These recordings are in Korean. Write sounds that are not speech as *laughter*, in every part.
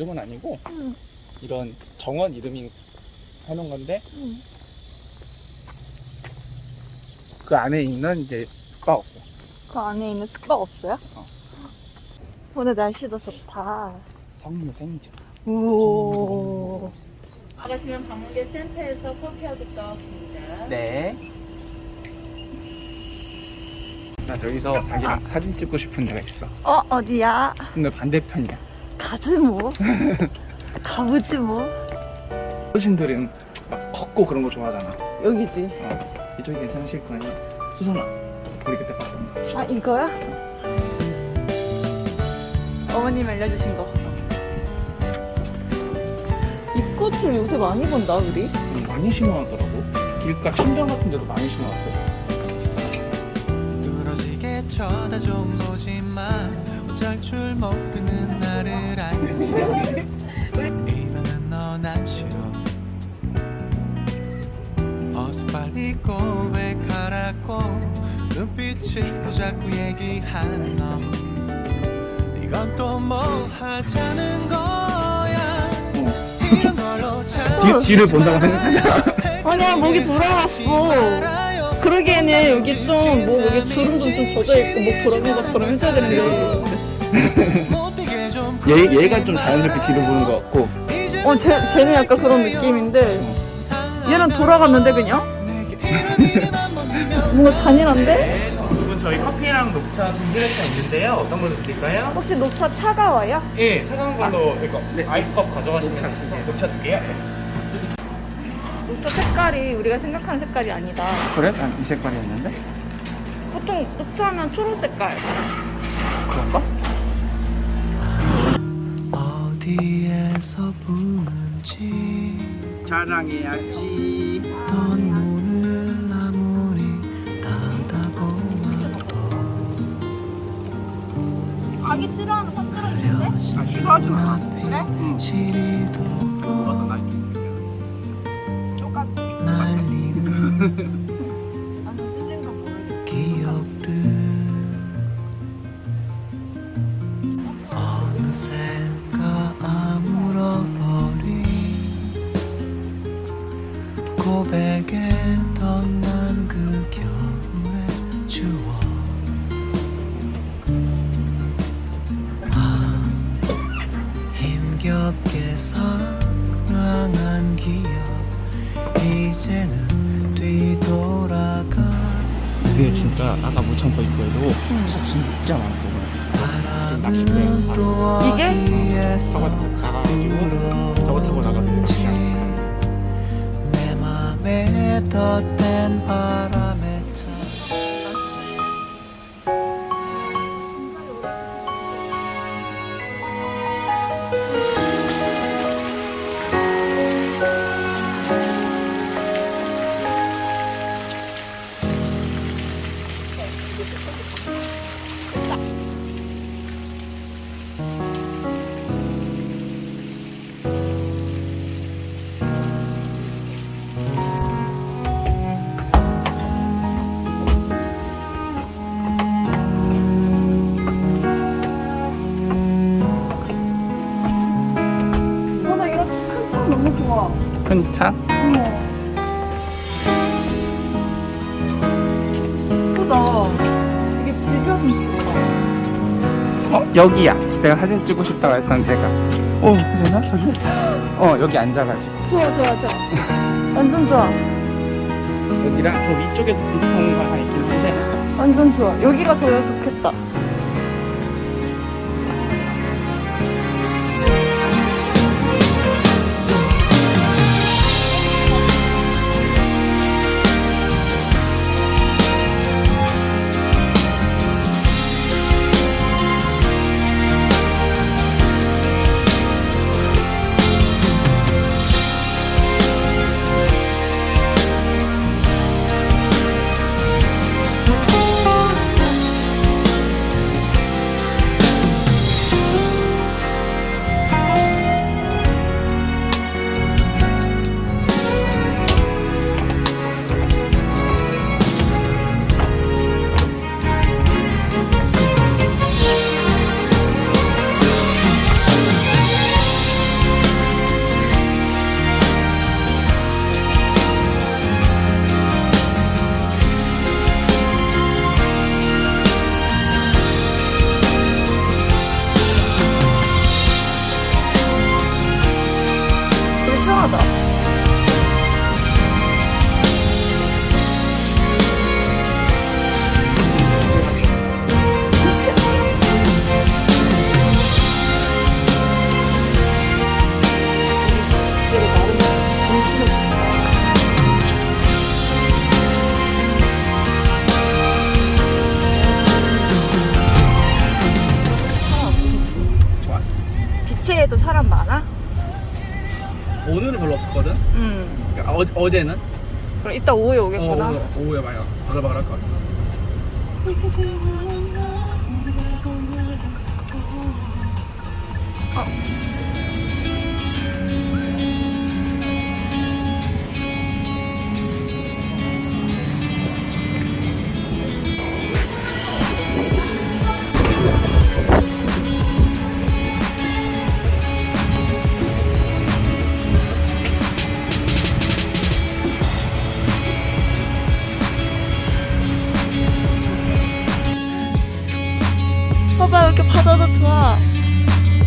이름은 아니고 응. 이런 정원 이름이 해놓은 건데 응. 그 안에 있는 이제 바 없어. 그 안에 있는 숙박 없어요? 어. 오늘 날씨도 좋다. 성류 생이죠. 오. 나가시면 방문객 센터에서 커피하고 떠왔습니다. 네. 나 저기서 자기랑 사진 찍고 싶은 데가 있어. 어, 어디야? 근데 반대편이야. 가지 뭐. *laughs* 가보지 뭐. 어르신들은 막 걷고 그런 거 좋아하잖아. 여기지. 어. 이쪽이 괜찮으실 거 아니야? 수선아, 우리 그때 봤던 거. 아, 이거야? 어머님 알려주신 거. 이 꽃을 요새 많이 본다, 우리. 음, 많이 심어놨더라고. 길가 천장 같은 데도 많이 심어놨고. 부러지게 쳐다 좀 보지마 어쩔 줄 모르는 알면서 이러는 넌안 싫어 어서 빨리 고백하라고 눈빛을 또 자꾸 얘기하는 너 이건 또 뭐 하자는 거야 이런 걸로 뒤, 뒤를 본다고 생각하잖아. 아니야, 목이 돌아갔어. 그러기에는 여기 좀, 뭐, 여기 주름 좀, 좀 젖어있고, 목 돌아간 것처럼 해줘야 되는데. *laughs* 얘, 얘가 좀 자연스럽게 뒤를 보는 것 같고. 어, 쟤, 쟤는 약간 그런 느낌인데. 얘는 돌아갔는데, 그냥? *laughs* 뭔가 잔인한데? 네, 두분 저희 커피랑 녹차 준비해서 있는데요. 어떤 걸 드릴까요? 혹시 녹차 차가워요? 예, 차가운 걸로 이거 아이스컵 가져가시면 녹차, 녹차 두 개요. 녹차 색깔이 우리가 생각하는 색깔이 아니다. 그래? 난이 색깔이었는데? 보통 녹차하면 초록 색깔. 그런가? 어디에서 부는지 자랑해야지. 넌 문을 아무리 닫아보아도 가기 싫어하는 사람들은 가려진 앞이 시리도 어떤? 날리는 진짜 아까 못 참고 있고 해도 차 진짜 많았어. 오늘. 바람은 또 이게? 어디에서 저거 나가가지고 저거 타고 불어오는지 그냥 내 맘에 덧댄 바람 어머. 예쁘다. 되게 즐겨서 좋다. 어? 여기야. 내가 사진 찍고 싶다고 했던 데가. 어, 그러나? 여기? 어, 여기 앉아가지고. 좋아, 좋아, 좋아. 완전 좋아. 여기랑 더 위쪽에도 비슷한 거 하나 있긴 한데. 완전 좋아. 여기가 더 좋겠다. 어, 어제는? 그럼 이따 오후에 어, 오겠구나. 오늘 오후에 봐요. 바글바글 할것 같아. 봐봐 여기 바다도 좋아.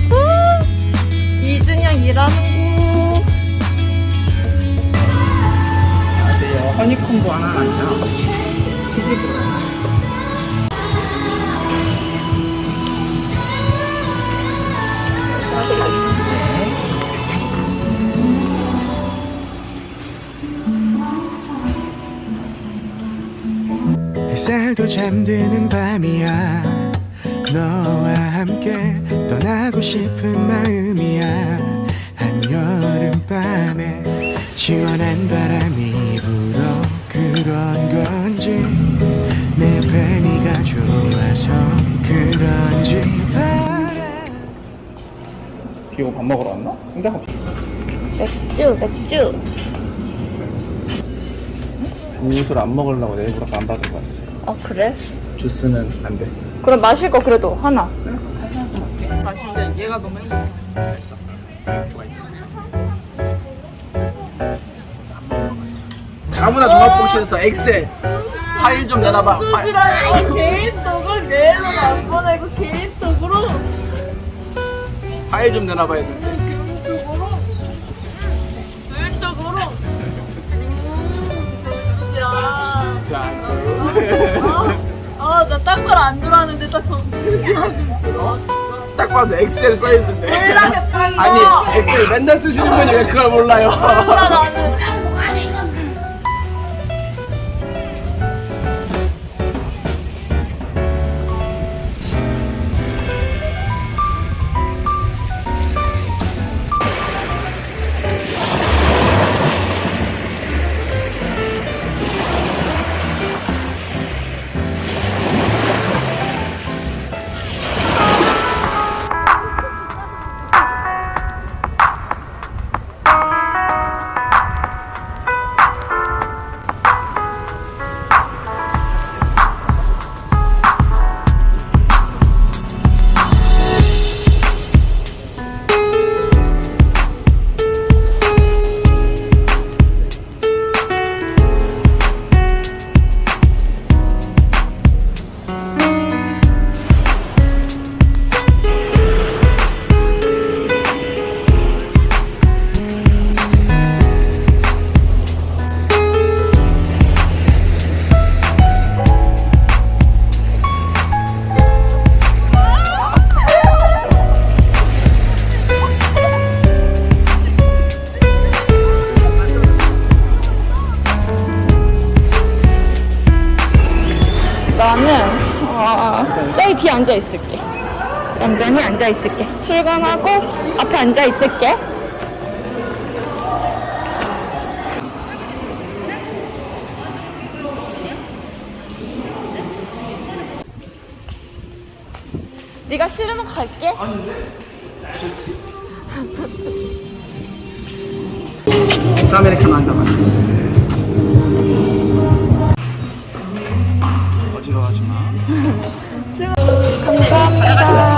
우! 이준영 일하는 곳. 안녕하세요. 허니콤보 하나 아니요. 치즈볼. 햇살도 잠드는 밤이야 너와 함께 떠나고 싶은 마음이야 한여름 밤에 시원한 바람이 불어 그런 건지 내 팬이가 좋아서 그런지 바람 비 오고 밥 먹으러 왔나? 홍대가 맥주 맥주. 음료수를 안 먹으려고 내일부터 안 받은 거 왔어요. 어 그래? 주스는 안 돼. 그럼 마실 거 그래도 하나. 마시는데 얘가 너무 행복해. 다문화 종합복지센터 엑셀 파일 좀 내놔봐. 파일. 어, 개인톡을 내일은 안 보내고 개인톡으로. 파일 좀 내놔봐 했는데. 개인톡으로. 개인톡으로. 야. 자, 아, 나 딴 걸안 좋아하는데 딱 들어. 딱 봐도 엑셀 써 있는데. 몰라, 딴 거. 아니 엑셀 맨날 쓰시는 분이 왜 그걸 몰라요? 몰라, 나는. 나는 뒤에 앉아 있을게. 얌전히 앉아 있을게. 출근하고 앞에 앉아 있을게. 네가 싫으면 갈게. 엑스 아메리카노 한잔 마시. 어지러워하지 마. *laughs* Buka.